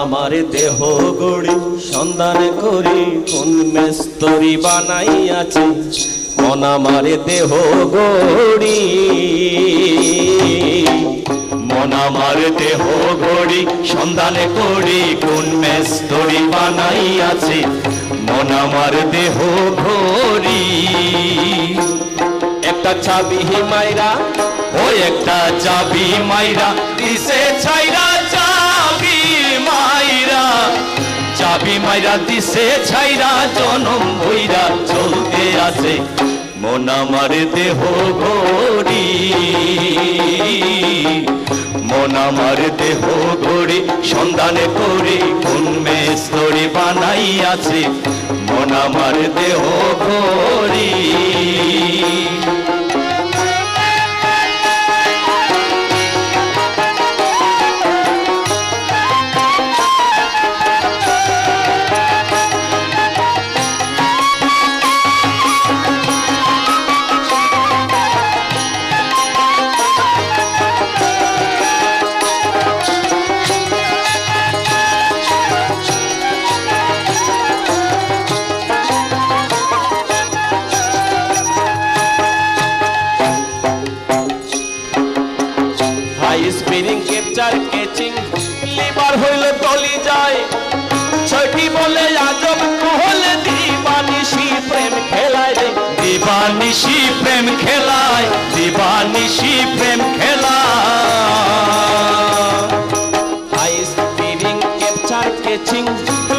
দেহ গড়ি সন্ধান করি কোন মেস্তরি বানাইয়াছে। মন আমার দেহ গড়ি। মন আমার দেহ গড়ি সন্ধান করি কোন মেস্তরি বানাইয়াছে। মন আমার দেহ ঘড়ি একটা চাবি মাইরা, ও একটা চাবি মাইরা, দিছে ছাইরা চাবি মাইরা দিছে, ছাইরা জনম বইরা চলতে আছে। মন আমার দেহ গড়ি মন আমার দেহ গড়ি সন্ধান করে কোন মেস্তরি বানাই আছে মন আমার দেহ গড়ি হইল তলি যায়। ছয়টি বলে আজব কহলে দিবানিশি প্রেম খেলায় রে। দিবানিশি প্রেম খেলায় দিবানিশি প্রেম খেলায়। হাই স্পিরিং ক্যাপচার কেচিং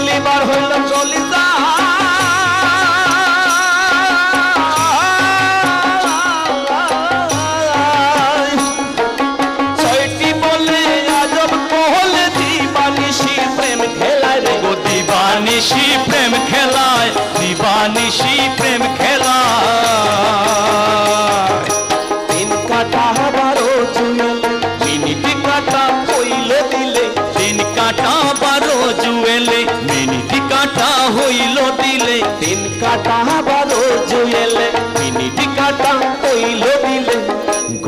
লিভার হইল চলি যায়। দিবানিশি প্রেম খেলায় দিবানিশি প্রেম খেলায়। তিন কাটা বারো জুয়েলে, মিনিট কাটা তিন কাটা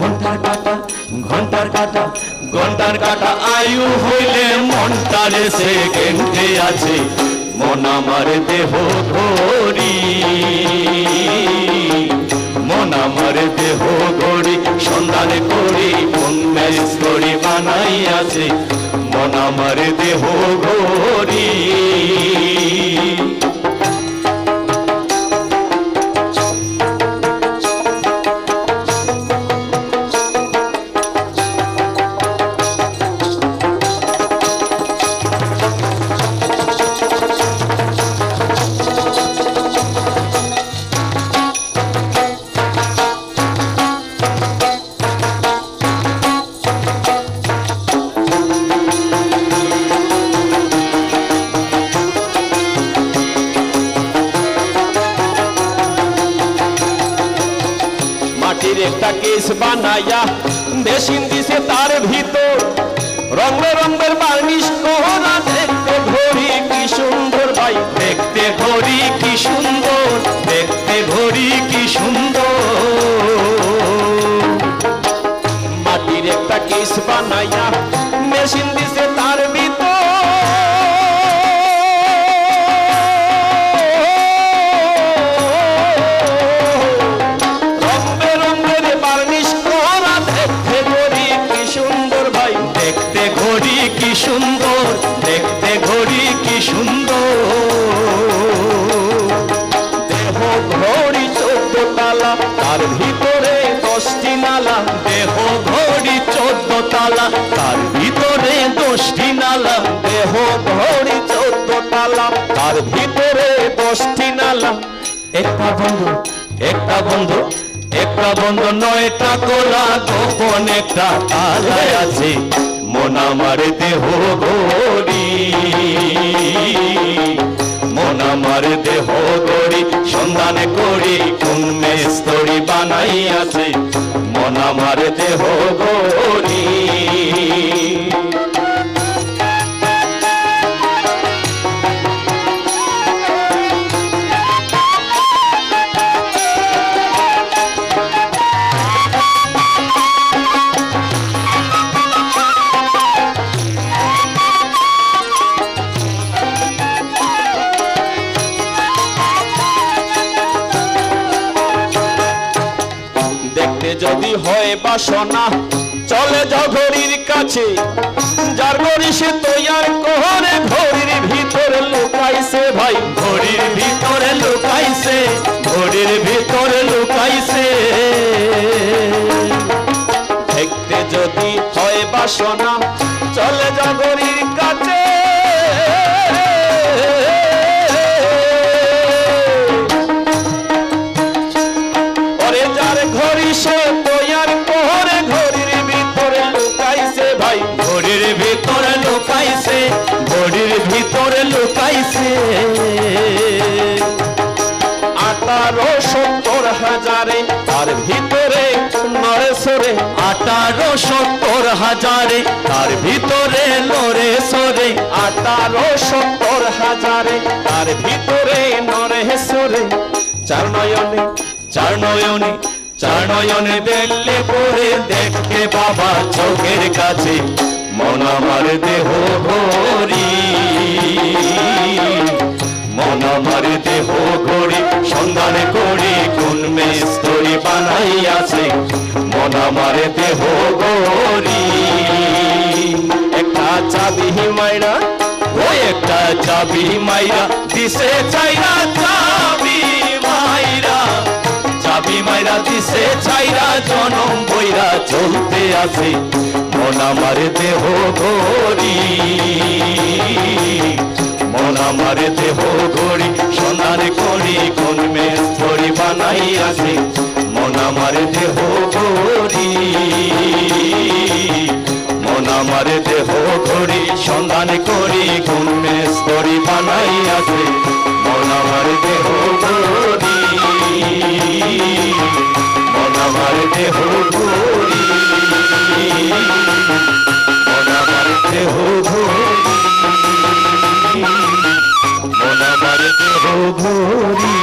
কাটা কাটা, ঘণ্টার কাটা ঘণ্টার কাটা আয়ু হইলে মনটারে সেকেন্ডে আছে। মন আমার দেহ ঘড়ি মন আমার দেহ ঘড়ি সন্ধান করি কোন স্তরি বানাই আছে। মন আমার দেহ ঘড়ি একটা কেস বানাইয়া মেশিন দিছে তার ভিতর। রঙ রঙের বার্নিশ কোহরা দেখতে ভরি, কি সুন্দর ভাই। দেখতে ভরি, কি সুন্দর। দেখতে তার ভিতরে দশটি নালা, দেহ ঘড়ি চোদ্দ তালা। তার ভিতরে দশটি নালা, দেহ ঘড়ি চোদ্দ তালা। তার ভিতরে দশটি নালা। একটা বন্ধু একটা বন্ধু একটা বন্ধু নয়টা কোলা, গোপন একটা তালায় আছে। মন আমার দেহ ঘড়ি। আমার দেহ গড়ি সন্ধান করি কোন বানাই আছে মন আমার দেহ ঘড়ি হয় বাসনা। চলে যাও ঘড়ির কাছে। যার ঘড়ি সে তৈয়ার করে ঘড়ির ভিতরে লুকাইছে ভাই। ঘড়ির ভিতরে লুকাইছে ঘড়ির ভিতরে লুকাইছে। দেখতে যদি হয় বাসনা চলে যা ঘড়ির কাছে। আঠারো সত্তর হাজারে, তার ভিতরে লড়ে সরে। আঠারো সত্তর হাজারে, তার ভিতরে নড়ে সরে। চার নয়নে চার নয়নে চার নয়নে বেললে করে দেখতে বাবা চোখের কাছে। মন আমার দেহ ঘড়ি মন আমার দেহ ঘড়ি সন্ধান করি কোন মেস্তরি বানাইয়াছে। মন আমার দেহ ঘড়ি একটা চাবি মাইরা ওই একটা চাবি মাইরা, দিছে চাইরা চাবি মাইরা। চাবি মাইরা, দিছে চাইরা জনম বইরা চলতে আছে, মন আমার দেহ ঘড়ি মন আমার দেহ আমার দেহ ঘড়ি সন্ধান করি কোন মেস্তরি বানাই আছে। মন আমার দেহ ঘড়ি মন আমার দেহ ঘড়ি মন আমার দেহ ঘড়ি মন আমার দেহ ঘড়ি